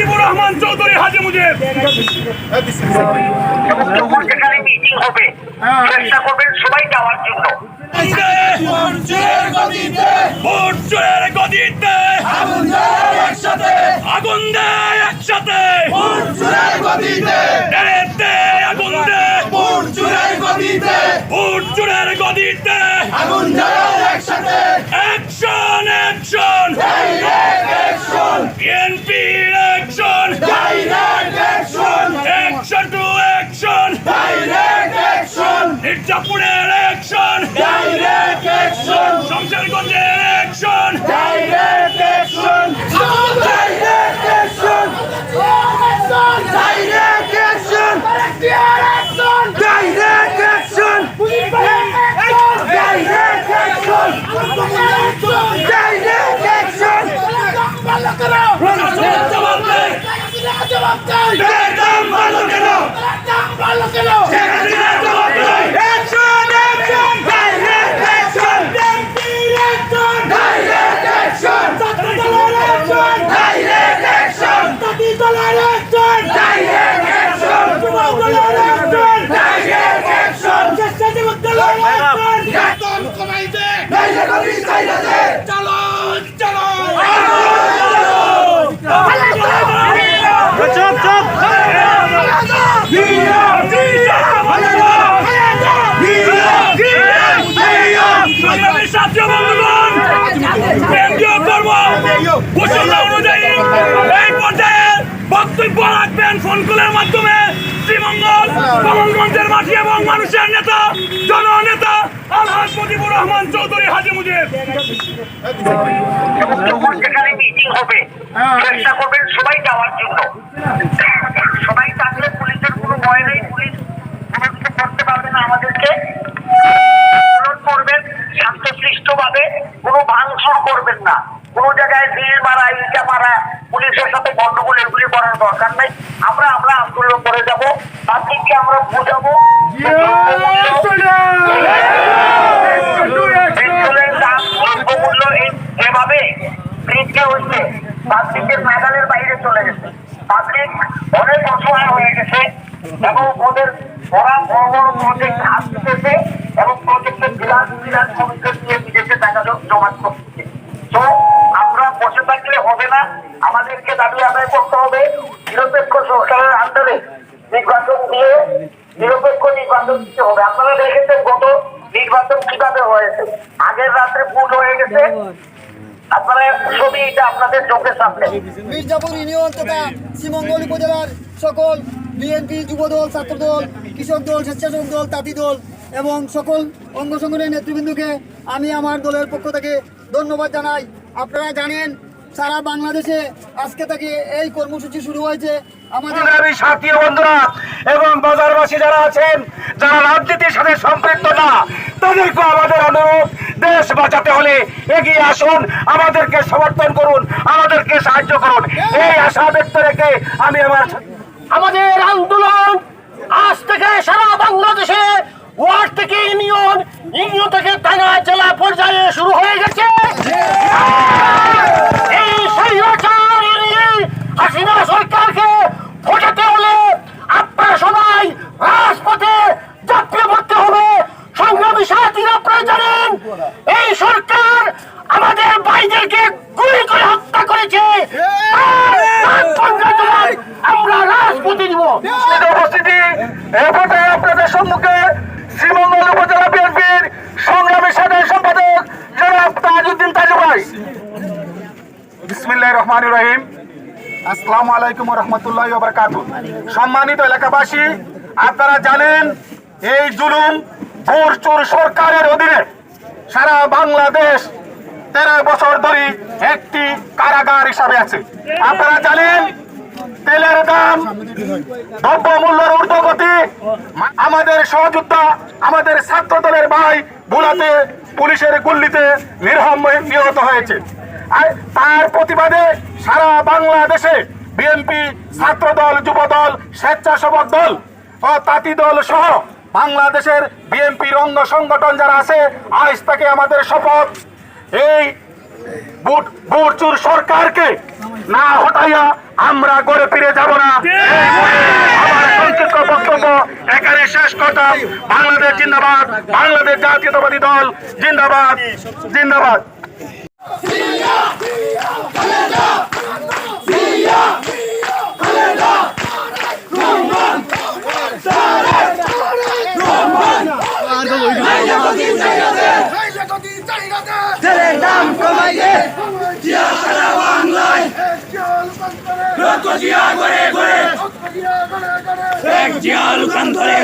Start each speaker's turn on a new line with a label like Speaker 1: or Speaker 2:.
Speaker 1: মুজিবুর রহমান চৌধুরী হাজি মুজিব। আগুন দেয় গদিতে অ্যাকশন অ্যাকশন বিএনপির অ্যাকশন অ্যাকশন টু অ্যাকশন মির্জাপুরের অ্যাকশন শমশেরগঞ্জের অ্যাকশন শেখাচিনা জবাব দে অ্যাকশন অ্যাকশন ডাইরেক্ট অ্যাকশন বিএনপির অ্যাকশন ডাইরেক্ট অ্যাকশন ছাত্রদলের action direct action action direct action যুবদলের অ্যাকশন ডাইরেক্ট অ্যাকশন স্বেচ্ছাসেবক দলের অ্যাকশন বেতন বক্তব্য রাখবেন এবং মানুষের নেতা চৌধুরী
Speaker 2: মিটিং হবে চেষ্টা করবেন সবাই জন্য সবাই থাকলে পুলিশের কোনো নেই পুলিশ করতে পারবে না আমাদেরকে আন্দোলন করবেন শান্তশিষ্ট ভাবে কোনো ভাঙচুর করবেন না। কোন জায়গায় ভিড় মারা, ইটা মারা, পুলিশের সাথে গন্ডগোল এগুলি করার দরকার নেই। আমরা আমরা আন্দোলন করে যাব পাবলিককে আমরা বোঝাবো। যেভাবে বৃদ্ধি হচ্ছে পাবলিকের নাগালের বাইরে চলে গেছে। পাবলিক অনেক অসহায় হয়ে গেছে এবং ওদের ওরা বড় বড় প্রজেক্ট দিতেছে এবং প্রজেক্টের বিলাস বিলাস শ্রমিকদের নিয়ে বিদেশে টাকা জমা করতেছে তো আমরা বসে থাকলে হবে না। আমাদেরকে দাবি আদায় করতে হবে। নিরপেক্ষ সরকারের আন্ডারে নির্বাচন দিয়ে নিরপেক্ষ নির্বাচন দিতে হবে। আপনারা দেখেছেন গত নির্বাচন কীভাবে হয়েছে। আগের রাত্রে ভুল হয়ে গেছে। ছবি এটা আপনাদের চোখের সামনে।
Speaker 3: ইউনিয়ন সকল বিএনপি যুবদল, ছাত্রদল দল দল, তাঁতি দল এবং সকল অঙ্গ নেতৃবৃন্দকে আমি আমার দলের পক্ষ থেকে ধন্যবাদ জানাই। আপনারা জানেন, সারা বাংলাদেশে আজকে থেকে এই কর্মসূচি শুরু হয়েছে। আমাদের
Speaker 4: এবং বাজারবাসী যারা আছেন সাথে না আমাদের দেশ বাঁচাতে হলে এগিয়ে আসুন, আমাদেরকে সমর্থন করুন, আমাদেরকে সাহায্য করুন। এই রেখে আমি
Speaker 5: আমাদের আন্দোলন আজ থেকে সারা বাংলাদেশে থেকে ইউনিয়ন থেকে পর্যায়ে শুরু হয়ে গেছে এই স্বৈরাচার এড়িয়ে হাসিনা সরকারকে ফোটাতে হলে আপনারা সবাই রাজপথে যাত্রা করতে হবে সংগ্রামী সাথীরা আপনারা জানেন এই সরকার আমাদের ভাইদেরকে গুলি করে জবাব আমরা রাজপথে দিব।
Speaker 4: উপস্থিতি এ পর্যায়ে আপনাদের সম্মুখে শ্রীমঙ্গল উপজেলা বিএনপির সংগ্রামী সাধারণ সম্পাদক জনাব তাজউদ্দিন তাজু ভাই। বিসমিল্লাহির রহমানির রহিম। আসসালামু আলাইকুম রহমতুল্লাহ বারকাত সম্মানিত এলাকাবাসী আপনারা জানেন এই জুলুম ভোর চোর সরকারের অধীনে সারা বাংলাদেশ তেরো বছর ধরে একটি কারাগার হিসাবে আছে। আপনারা জানেন, তেলের দাম, দ্রব্য মূল্যের ঊর্ধ্বগতি, আমাদের সহযোদ্ধা, আমাদের ছাত্র দলের ভাই বুলাতে পুলিশের গুল্লিতে নির্মম নিহত হয়েছে। তার প্রতিবাদে সারা বাংলাদেশে বিএনপি ছাত্র দল যুব দল স্বেচ্ছাসেবক দল ও তাঁতি দল সহ বাংলাদেশের বিএনপির অঙ্গ সংগঠন যারা আছে, আজ থেকে আমাদের শপথ এই বুট বুটচুর সরকারকে না হটাইয়া আমরা গড়ে ফিরে যাব না। আমার সংক্ষিপ্ত বক্তব্য এখানে শেষ করতাম। বাংলাদেশ জিন্দাবাদ। বাংলাদেশ জাতীয়তাবাদী দল জিন্দাবাদ। জিন্দাবাদ
Speaker 1: ছেলের দাম কমাইয়ে জিয়া সারা বাংলায় রক্ত জিয়া করে করে এক জিয়া লুকান ধরে।